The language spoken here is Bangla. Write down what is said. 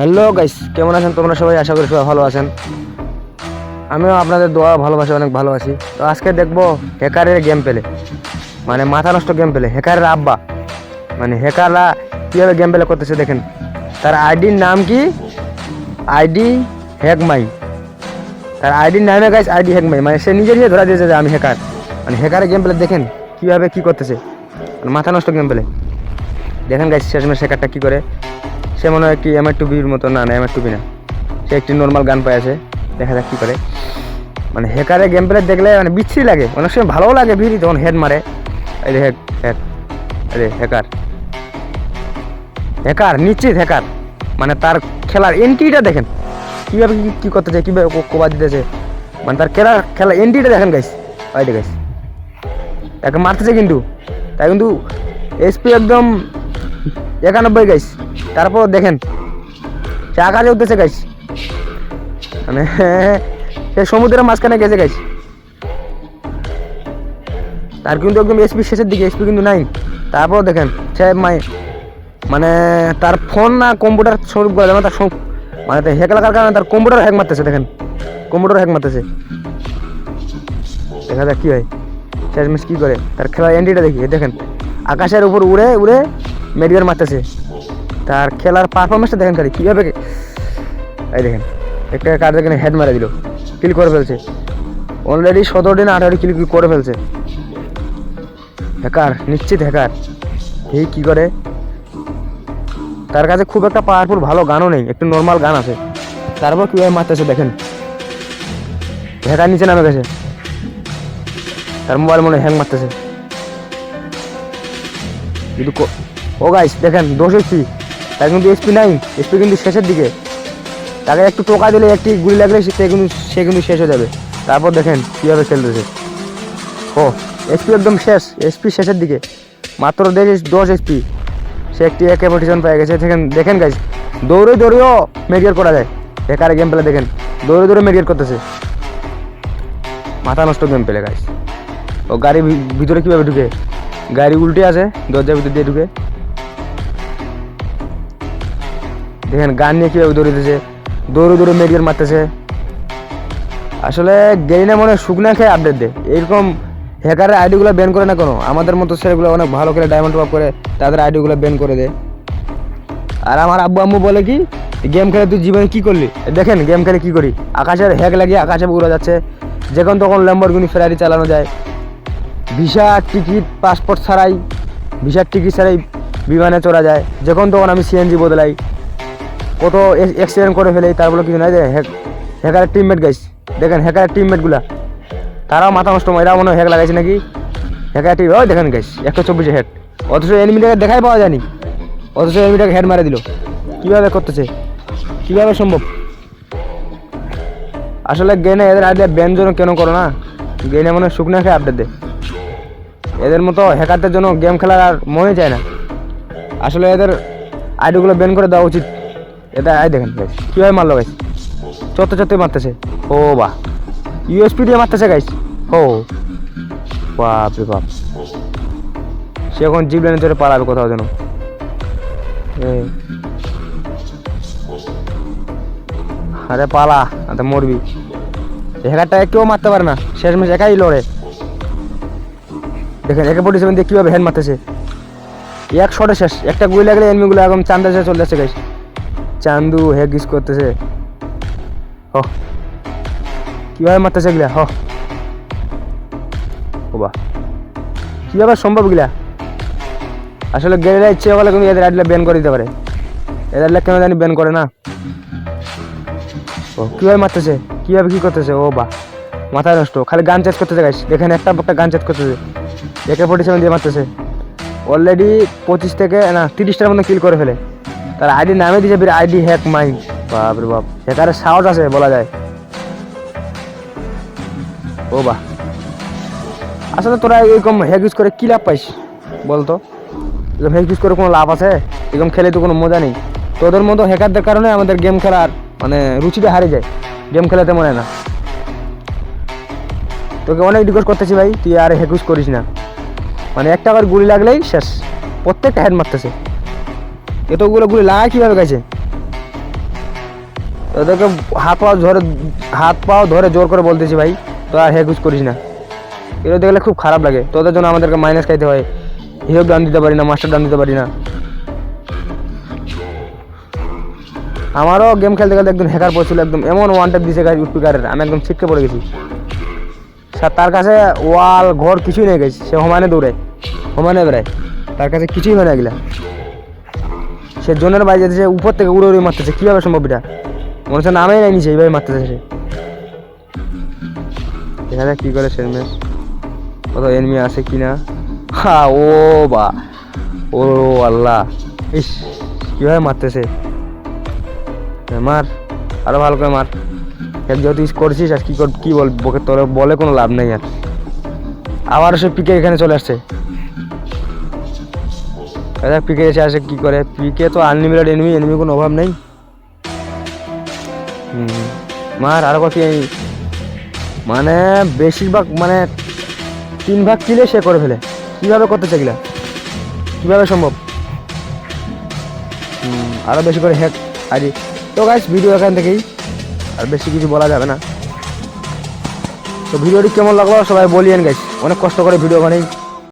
হ্যালো গাইস কেমন আছেন? তোমরা সবাই? আশা করি সবাই ভালো আছেন। আমিও আপনাদের দোয়া, ভালোবাসি অনেক ভালোবাসি তো আজকে দেখব হ্যাকারের গেম পেলে মানে মাথা নষ্ট গেম পেলে হ্যাকারের আব্বা। মানে হ্যাকাররা কীভাবে গেম পেলে করতেছে দেখেন। তার আইডির নাম কি? আইডি হ্যাক মাই তার আইডির নামে গাইস আইডি হ্যাক মাই মানে সে নিজে নিজে ধরা দিয়েছে যে আমি হ্যাকার। মানে হ্যাকারের গেম পেলে দেখেন কীভাবে কী করতেছে। মানে মাথা নষ্ট গেম পেলে দেখেন গাইস শেষমেশ হ্যাকারটা কী করে? সে মনে হয় একটি এমআর টুবির মতো। না না এমআর টুবি না। সে একটি নর্মাল গান পেয়েছে দেখা যাক কী করে। মানে হ্যাকারে গেম প্লে দেখলে মানে বিচ্ছিরি লাগে। অনেক সময় ভালোও লাগে ভিড়ি, যখন হেড মারে। যে হেড হেড আরে হ্যাকার হ্যাকার নিশ্চিত হ্যাকার মানে তার খেলার এন্ট্রিটা দেখেন। কীভাবে কী কী করতে করতেছে, কীভাবে কোবা দিতেছে। মানে তার খেলা খেলা এন্ট্রিটা দেখেন গাইস ওই যে গাইস তাকে মারতেছে কিন্তু। তাই কিন্তু এসপি একদম একানব্বই গাইস তারপর দেখেন, সে আকাশে উঠতেছে গাইস মানে সে সমুদ্রের মাঝখানে গেছে গাইস তার কিন্তু একদম এসপি শেষের দিকে এসপি কিন্তু নাই। তারপর দেখেন, সে মানে তার ফোন না কম্পিউটার স্বরূপ করে তার মানে হ্যাক লাগার কারণে তার কম্পিউটার হ্যাক মারতেছে, দেখেন। কম্পিউটার হ্যাক মারতেছে। দেখা যাক কী হয়। শেষমেশ কী করে? তার খেলার এন্ট্রিটা দেখি দেখেন। আকাশের উপর উড়ে উড়ে মেডিকেল মারতেছে। তার খেলার পারফরমেন্সটা দেখেন খালি, কীভাবে এই দেখেন, একটা কার দেখেন হেড মারা দিল কিল করে ফেলছে। অলরেডি সতেরো দিন আঠারো কিল করে ফেলছে। হ্যাকার নিশ্চিত হ্যাকার এই কী করে? তার কাছে খুব একটা পাওয়ারফুল ভালো গানও নেই, একটু নর্মাল গান আছে। তারপর কীভাবে মারতেছে দেখেন। হ্যাকার নিচে নামে গেছে। তার মোবাইল মনে হ্যাং মারতেছে। কিন্তু ও গাইস দেখেন, দোষ এসপি তার কিন্তু এসপি নাই এসপি কিন্তু শেষের দিকে। তাকে একটু টোকা দিলে একটি গুলি লাগলে সে কিন্তু সে কিন্তু শেষ হয়ে যাবে। তারপর দেখেন, কীভাবে খেলতেছে। ও এসপি একদম শেষ এসপি শেষের দিকে। মাত্র দেশ, দশ এসপি সে একটি একে পজিশন পেয়ে গেছে। দেখেন দেখেন গাইস দৌড়ে দৌড়েও মেডিকেল করা যায়। বেকারে গেম পেলে দেখেন, দৌড়ে দৌড়ে মেডিকেল করতেছে। মাথা নষ্ট গেম পেলে গাইস ও গাড়ির ভিতরে কীভাবে ঢুকে? গাড়ি উল্টে আছে দরজার ভিতর দিয়ে ঢুকে। দেখেন, গান নিয়ে কীভাবে দৌড়িতেছে? দৌড়ে দৌড়ে মেডিকেল মারতেছে। আসলে গেইনে মনে হয় শুকনা খেয়ে আপডেট দেয় এরকম হ্যাকারের আইডিগুলো ব্যান করে না কোনো? আমাদের মতো সেগুলো অনেক ভালো করে ডায়মন্ড টপ করে তাদের আইডিগুলো ব্যান করে দেয় আর আমার আব্বু আম্মু বলে কি গেম খেলে তুই জীবনে কী করলি? দেখেন গেম খেলে কী করি? আকাশের হ্যাক লাগিয়ে আকাশে উড়ে যাচ্ছে। যখন তখন ল্যাম্বরগিনি ফেরারি চালানো যায়। ভিসা, টিকিট পাসপোর্ট ছাড়াই, ভিসার টিকিট ছাড়াই বিমানে চড়া যায়। যখন তখন আমি সিএনজি বদলাই। কত অ্যাক্সিডেন্ট করে ফেলে তারপরে কিছু নাই যে হ্যাক হ্যাকারের টিমমেট গাইস দেখেন হ্যাকারের টিমমেটগুলা তারাও মাথা নষ্ট এরা মনে হয় হ্যাক লাগাইছে নাকি? হ্যাকার টিম ওই দেখেন গাইস একশো চব্বিশে হেড অথচ এনিমিটাকে দেখাই পাওয়া যায়নি, অথচ এনিমিটাকে হেড মারা দিল। কীভাবে করতেছে? কীভাবে সম্ভব? আসলে গেনে এদের আইডিয়া ব্যান জন্য কেন করো না? গেনে মনে শুকনো খেয়ে আপডেট দেয় এদের মতো হ্যাকারদের জন্য গেম খেলার আর মনে চায় না। আসলে এদের আইডিগুলো ব্যান করে দেওয়া উচিত। এটা আই দেখেন গাইস কীভাবে মারলো গাইস চত্তে চত্তে মারতেছে। ও বাহ ইউএসপি দিয়ে মারতেছে গাইস ও বাপ রে বাপ। সে এখন জিপ লাইনে ধরে পালাবে কোথাও যেন। আরে পালা আরে মরবি। হ্যাকারটা কেউ মারতে পারে না, শেষমেশ একাই লড়ে। দেখেন, একে ফোর্টি সেভেন দিয়ে কীভাবে হ্যান্ড মারতেছে। এক শটে শেষ, একটা গুলি লাগলে এনমিগুলো এখন চান্দা শেষ চলে যাচ্ছে গাইস চান্দু ইউজ করতেছে। হ। কীভাবে মারতেছে এগুলা? হ। ও বাহ। কীভাবে সম্ভব এগুলা? আসলে গেরিলা ইচ্ছে বলে কিন্তু এদের আইডিয়া ব্যান করে দিতে পারে। এদের আইডিয়া কেন জানি ব্যান করে না। ও, কীভাবে মারতেছে? কীভাবে কী করতেছে? ও বাহ। মাথায় নষ্ট। খালি গান চেঞ্জ করতেছে গাইস দেখেন একটা একটা গান চেঞ্জ করতেছে। একে ফোর্টি সেভেন দিয়ে মারতেছে। অলরেডি পঁচিশ থেকে, না, তিরিশটার মতো কিল করে ফেলে। তার আইডি নামে দিয়েছে আইডি হ্যাক মাইন্ড। বাপ রে বাপ হ্যাকারের সাহস আছে বলা যায়। ও বাহ আসলে তোরা এরকম হ্যাক ইউজ করে কী লাভ পাইস? বলতো এরকম হ্যাক ইউজ করে কোনো লাভ আছে? এরকম খেলে তো কোনো মজা নেই। তোদের মতো হ্যাকারদের কারণে আমাদের গেম খেলার মানে রুচিটা হারিয়ে যায়। গেম খেলাতে মনে না। তোকে অনেক রিকোয়েস্ট করতেছি ভাই, তুই আর হ্যাক ইউজ করিস না। মানে একটা আবার গুলি লাগলেই শেষ। প্রত্যেকটা হেড মারতেছে। এতগুলো গুলি লাগায় কীভাবে গেছে? তোদেরকে হাত পাও ধরে, হাত পাও ধরে জোর করে বলতেছি ভাই তো আর হেকুজ করিস না। এগুলো দেখলে খুব খারাপ লাগে। তোদের জন্য আমাদেরকে মাইনাস খাইতে হয়। হিরো ডান দিতে পারি না মাস্টার ডান দিতে পারি না। আমারও গেম খেলতে খেলতে একদম হ্যাকার পড়ছিল একদম এমন ওয়ান ট্যাপ দিছে গাছ উৎপিকারের আমি একদম ছিটকে পড়ে গেছি। স্যার, তার কাছে ওয়াল ঘর কিছুই নেই গেছে সে সমানে দৌড়ায় সমানে বেড়ায়। তার কাছে কিছুই হয় না এগুলা। সে জনের বাইরে যেতেছে উপর থেকে উড়ে উড়ে মারতেছে, কীভাবে সম্ভব এটা? মনে হচ্ছে নামেই নাই নিচে এইভাবে মারতেছে সে। দেখা যাক কী করে শেষমেশ কত এনিমি আছে কি না হা, ও বা, ও আল্লাহ, ইস, কীভাবে মারতেছে। মার, আরও ভালো করে মার। যেহেতু ইস করছিস, আর কি কর, কি বল বলে কোনো লাভ নেই আর। আবার সে পিকে এখানে চলে আসছে। দেখ পিকে এসে আসে কি করে? পিকে তো আনলিমিটেড এনিমি এনিমি কোনো অভাব নেই। মার আরও কত মানে বেশিরভাগ মানে তিন ভাগ কিলে সে করে ফেলে। কীভাবে করতে চাইলা কীভাবে সম্ভব? হুম, আরও বেশি করে হ্যাক আরে তো গাইস ভিডিও এখান থেকেই। আর বেশি কিছু বলা যাবে না। তো ভিডিওটি কেমন লাগল? সবাই বলিয়েন গাইস অনেক কষ্ট করে ভিডিও বানাই।